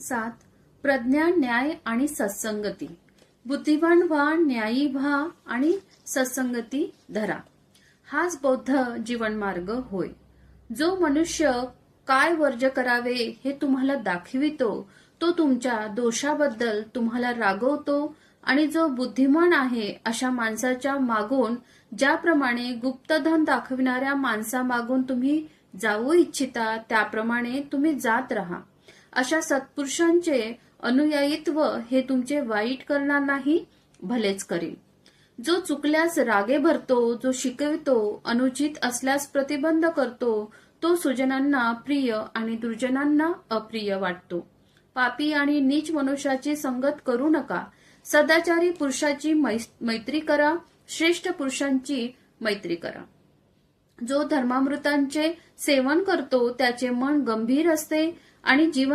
सात प्रज्ञा न्याय आणि सत्संगती. बुद्धिवान व्हा न्यायी व्हा आणि सत्संगती धरा. हाच बौद्ध जीवनमार्ग होय. जो मनुष्य काय वर्ज करावे हे तुम्हाला दाखवितो तो तुमच्या दोषाबद्दल तुम्हाला रागवतो आणि जो बुद्धिमान आहे अशा माणसाच्या मागून ज्याप्रमाणे गुप्तधन दाखविणाऱ्या माणसामागून तुम्ही जाऊ इच्छिता त्याप्रमाणे तुम्ही जात राहा. अशा सत्पुरुषांचे अनुयायित्व हे तुमचे वाईट करणार नाही भलेच करील जो चुकल्यास रागे भरतो जो शिकवितो अनुचित असल्यास प्रतिबंध करतो तो सुजनांना प्रिय आणि दुर्जनांना अप्रिय वाटतो. पापी आणि नीच मनुष्याची संगत करू नका. सदाचारी पुरुषाची मै- मैत्री करा श्रेष्ठ पुरुषांची मैत्री करा. जो धर्मामृतांचे सेवन करतो त्याचे मन गंभीर असते आणि जीवन